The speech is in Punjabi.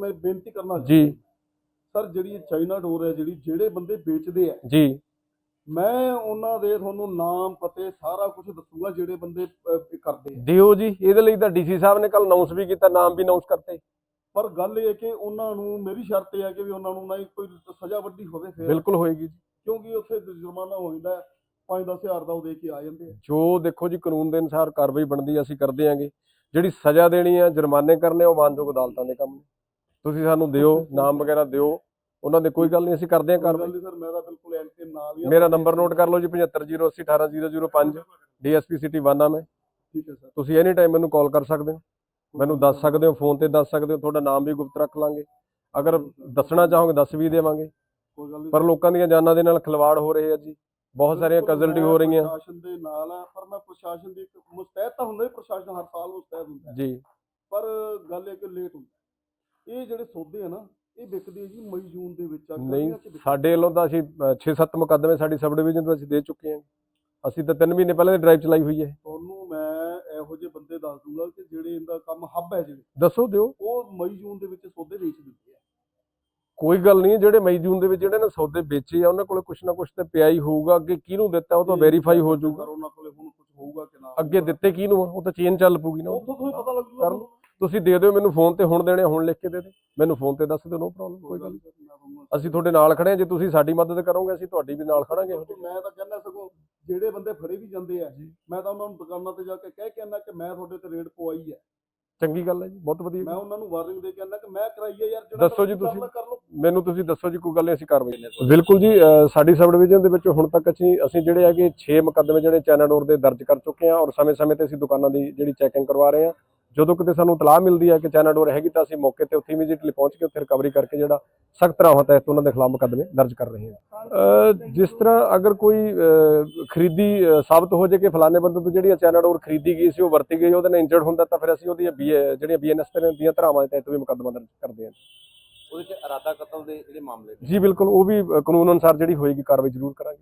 ਮੈਂ ਬੇਨਤੀ ਕਰਨਾ ਜੀ। ਸਰ ਜਿਹੜੀ ਚਾਈਨਾ ਡੋਰ ਹੈ ਜਿਹੜੀ ਜਿਹੜੇ ਬੰਦੇ ਵੇਚਦੇ ਆ ਜੀ। ਮੈਂ ਉਹਨਾਂ ਦੇ ਤੁਹਾਨੂੰ ਨਾਮ ਪਤੇ ਸਾਰਾ ਕੁਝ ਦੱਸੂਗਾ ਜਿਹੜੇ ਬੰਦੇ ਅਹ, ਕਰਦੇ ਆ। ਦਿਓ ਜੀ ਇਹਦੇ ਲਈ ਤਾਂ ਡੀਸੀ ਸਾਹਿਬ ਨੇ ਕੱਲ ਅਨਾਉਂਸ ਵੀ ਕੀਤਾ ਨਾਮ ਵੀ ਅਨਾਉਂਸ ਕਰਤੇ। ਪਰ ਗੱਲ ਇਹ ਹੈ ਕਿ ਉਹਨਾਂ ਨੂੰ ਮੇਰੀ ਸ਼ਰਤ ਇਹ ਹੈ ਕਿ ਵੀ ਉਹਨਾਂ ਨੂੰ ਨਾ ਹੀ ਕੋਈ ਸਜ਼ਾ ਵੱਡੀ ਹੋਵੇ ਫਿਰ। ਬਿਲਕੁਲ ਹੋਏਗੀ ਜੀ। ਕਿਉਂਕਿ ਉੱਥੇ ਜੁਰਮਾਨਾ ਹੋ ਜਾਂਦਾ ਹੈ 5-10 ਹਜ਼ਾਰ ਦਾ ਉਹ ਦੇ ਕੇ ਆ ਜਾਂਦੇ ਆ। ਜੋ ਦੇਖੋ ਜੀ ਕਾਨੂੰਨ ਦੇ ਅਨੁਸਾਰ ਕਾਰਵਾਈ ਬਣਦੀ ਹੈ, ਅਸੀਂ ਕਰਦੇ ਆਂਗੇ। ਜਿਹੜੀ ਸਜ਼ਾ ਦੇਣੀ ਹੈ ਜੁਰਮਾਨੇ ਕਰਨੇ ਉਹ ਮਾਨਯੋਗ ਅਦਾਲਤਾਂ ਦੇ ਕੰਮ ਨੇ। ਤੁਸੀਂ ਸਾਨੂੰ ਦਿਓ ਨਾਮ ਵਗੈਰਾ ਦਿਓ। ਉਹਨਾਂ ਦੇ ਕੋਈ ਗੱਲ ਨਹੀਂ ਅਸੀਂ ਕਰਦੇ ਹਾਂ ਕਾਰਵਾਈ। ਸਰ ਮੈਂ ਤਾਂ ਬਿਲਕੁਲ ਤੇ ਨਾਲ ਹੀ। ਮੇਰਾ ਨੰਬਰ ਨੋਟ ਕਰ ਲਓ ਜੀ 7508018005 ਡੀਐਸਪੀ ਸਿਟੀ ਵਾਨਾ ਮੈਂ। ਠੀਕ ਹੈ ਸਰ। ਤੁਸੀਂ ਐਨੀ ਟਾਈਮ ਮੈਨੂੰ ਕਾਲ ਕਰ ਸਕਦੇ ਹੋ। ਮੈਨੂੰ ਦੱਸ ਸਕਦੇ ਹੋ ਫੋਨ ਤੇ ਦੱਸ ਸਕਦੇ ਹੋ ਤੁਹਾਡਾ ਨਾਮ ਵੀ ਗੁਪਤ ਰੱਖ ਲਾਂਗੇ। ਅਗਰ ਦੱਸਣਾ ਚਾਹੋਗੇ ਦੱਸ ਵੀ ਦੇਵਾਂਗੇ। ਪਰ ਲੋਕਾਂ ਦੀਆਂ ਜਾਨਾਂ ਦੇ ਨਾਲ ਖਿਲਵਾੜ ਹੋ ਰਹੇ ਆ ਜੀ। ਬਹੁਤ ਸਾਰੀਆਂ ਕੈਜ਼ੁਅਲਟੀ ਹੋ ਰਹੀਆਂ। ਪ੍ਰਸ਼ਾਸਨ ਦੇ ਨਾਲ ਆ ਪਰ ਮੈਂ ਪ੍ਰਸ਼ਾਸਨ ਦੀ ਇੱਕ ਮੁਸਤੈਦ ਤਾਂ ਹੁੰਦਾ ਹੀ ਪ੍ਰਸ਼ਾਸਨ ਹਰ ਸਾਲ ਮੁਸਤੈਦ ਹੁੰਦਾ। ਜੀ। ਪਰ ਗੱਲ ਇਹ ਕਿ ਲੇਟ ਹੁੰਦਾ ਇਹ ਜਿਹੜੇ ਸੌਦੇ ਆ ਨਾ ਇਹ ਵਿਕਦੇ ਆ ਜੀ ਮਈ ਜੂਨ ਦੇ ਵਿੱਚ ਆ ਨਹੀਂ। ਸਾਡੇ ਵੱਲੋਂ ਤਾਂ ਅਸੀਂ 6-7 ਮੁਕੱਦਮੇ ਸਾਡੀ ਸਬ ਡਿਵੀਜ਼ਨ ਤੋਂ ਅਸੀਂ ਦੇ ਚੁੱਕੇ ਹਾਂ ਅਸੀਂ ਤਾਂ 3 ਮਹੀਨੇ ਪਹਿਲਾਂ ਦੀ ਡਰਾਈਵ ਚਲਾਈ ਹੋਈ ਹੈ। ਤੁਹਾਨੂੰ ਮੈਂ ਇਹੋ ਜਿਹੇ ਬੰਦੇ ਦੱਸ ਦੂੰਗਾ ਕਿ ਜਿਹੜੇ ਇਹਦਾ ਕੰਮ ਹੱਬ ਹੈ ਜਿਹੜੇ ਦੱਸੋ ਦਿਓ। ਉਹ ਮਈ ਜੂਨ ਦੇ ਵਿੱਚ ਸੌਦੇ ਵੇਚ ਦਿੰਦੇ ਆ। ਕੋਈ ਗੱਲ ਨਹੀਂ ਜਿਹੜੇ ਮਈ ਜੂਨ ਦੇ ਵਿੱਚ ਜਿਹੜੇ ਨੇ ਸੌਦੇ ਵੇਚੇ ਆ ਉਹਨਾਂ ਕੋਲੇ ਕੁਛ ਨਾ ਕੁਛ ਤੇ ਪਿਆ ਹੀ ਹੋਊਗਾ ਅੱਗੇ ਕਿਹਨੂੰ ਦਿੱਤਾ ਉਹ ਤਾਂ ਵੈਰੀਫਾਈ ਹੋ ਜਾਊਗਾ। ਉਹਨਾਂ ਕੋਲੇ ਹੁਣ ਕੁਝ ਹੋਊਗਾ ਕਿ ਨਾ ਅੱਗੇ ਦਿੱਤੇ ਕਿਹਨੂੰ? ਉਹ ਤਾਂ ਚੇਨ ਚੱਲ ਪੂਗੀ ਨਾ। ਉੱਥੋਂ ਤੁਹਾਨੂੰ ਪਤਾ ਲੱਗ ਕਰ ਜੂਗਾ ਲਓ। ਤੁਸੀਂ ਦੇ ਦਿਓ ਮੈਨੂੰ ਫੋਨ ਤੇ ਹੁਣ ਦੇਣੇ ਆ, ਹੁਣ ਲਿਖ ਕੇ ਦੇ ਦਿਓ ਮੈਨੂੰ ਫੋਨ ਤੇ ਦੱਸ ਦਿਓ ਨੋ ਪ੍ਰੋਬਲਮ ਕੋਈ ਗੱਲ ਨਹੀਂ। ਅਸੀਂ ਤੁਹਾਡੇ ਨਾਲ ਖੜੇ ਹਾਂ ਜੇ ਤੁਸੀਂ ਸਾਡੀ ਮਦਦ ਕਰੋਗੇ ਅਸੀਂ ਤੁਹਾਡੀ ਵੀ ਨਾਲ ਖੜਾਂਗੇ। ਮੈਂ ਤਾਂ ਕਹਿੰਦਾ ਸਗੋਂ ਜਿਹੜੇ ਬੰਦੇ ਫੜੇ ਵੀ ਜਾਂਦੇ ਆ ਮੈਂ ਤਾਂ ਉਹਨਾਂ ਨੂੰ ਦੁਕਾਨਾਂ ਤੇ ਜਾ ਕੇ ਕਹਿ ਕੇ ਆਉਂਦਾ ਕਿ ਮੈਂ ਤੁਹਾਡੇ ਤੇ ਰੇਡ ਪਵਾਈ ਹੈ ਚੰਗੀ ਗੱਲ ਹੈ ਜੀ ਬਹੁਤ ਵਧੀਆ ਮੈਂ ਉਹਨਾਂ ਨੂੰ ਵਾਰਨਿੰਗ ਦੇ ਕੇ ਆਉਂਦਾ ਕਿ ਮੈਂ ਕਰਾਈ ਹੈ ਯਾਰ ਜਿਹੜਾ ਦੱਸੋ ਜੀ ਤੁਸੀਂ। ਮੈਨੂੰ ਤੁਸੀਂ ਦੱਸੋ ਜੀ ਕੋਈ ਗੱਲ ਨਹੀਂ ਅਸੀਂ ਕਾਰਵਾਈ ਬਿਲਕੁਲ ਜੀ ਸਾਡੀ ਸਬ ਡਿਵੀਜ਼ਨ ਦੇ ਵਿੱਚ ਹੁਣ ਤੱਕ ਅਸੀਂ ਅਸੀਂ ਜਿਹੜੇ ਹੈਗੇ 6 ਮੁਕੱਦਮੇ ਜਿਹੜੇ ਚੈਨਾਡੋਰ ਦੇ ਦਰਜ ਕਰ ਚੁੱਕੇ ਹਾਂ ਔਰ ਸਮੇਂ-ਸਮੇਂ ਤੇ ਅਸੀਂ ਦੁਕਾਨਾਂ ਦੀ ਜਿਹੜੀ ਚੈਕਿੰਗ ਕਰਵਾ ਰਹੇ ਹਾਂ ਜਦੋਂ ਕਿਤੇ ਸਾਨੂੰ ਇਤਲਾਹ ਮਿਲਦੀ ਹੈ ਕਿ ਚੈਨਾਡੋਰ ਹੈਗੀ ਤਾਂ ਅਸੀਂ ਮੌਕੇ ਤੇ ਉੱਥੇ ਇਮੀਡੀਏਟਲੀ ਪਹੁੰਚ ਕੇ ਉੱਥੇ ਰਿਕਵਰੀ ਕਰਕੇ ਜਿਹੜਾ ਸਖਤ ਧਾਰਾਵਾਂ ਤਹਿਤ ਉਹਨਾਂ ਦੇ ਖਿਲਾਫ ਮੁਕੱਦਮੇ ਦਰਜ ਕਰ ਰਹੇ ਹਾਂ। ਜਿਸ ਤਰ੍ਹਾਂ ਅਗਰ ਕੋਈ ਖਰੀਦੀ ਸਾਬਤ ਹੋ ਜੇ ਕਿ ਫਲਾਣੇ ਬੰਦੇ ਤੋਂ ਜਿਹੜੀ ਚੈਨਾਡੋਰ ਖਰੀਦੀ ਗਈ ਸੀ ਉਹ ਵਰਤੀ ਗਈ ਉਹਦੇ ਨਾਲ ਇੰਜਰਡ ਹੁੰਦਾ ਤਾਂ ਫਿਰ ਅਸੀਂ ਉਹਦੀਆਂ ਬੀ ਜਿਹੜੀਆਂ ਬੀਐਨਐਸ ਦੀਆਂ ਧਾਰਾਵਾਂ ਦੇ ਤਹਿਤ ਵੀ ਮੁਕੱਦਮਾ ਦਰਜ ਕਰਦੇ ਹਾਂ। ਉਹਦੇ ਚ ਇਰਾਦਾ ਕਤਲ ਦੇ ਜਿਹੜੇ ਮਾਮਲੇ ਜੀ ਬਿਲਕੁਲ ਉਹ ਵੀ ਕਾਨੂੰਨ ਅਨੁਸਾਰ ਜਿਹੜੀ ਹੋਏਗੀ ਕਾਰਵਾਈ ਜ਼ਰੂਰ ਕਰਾਂਗੇ।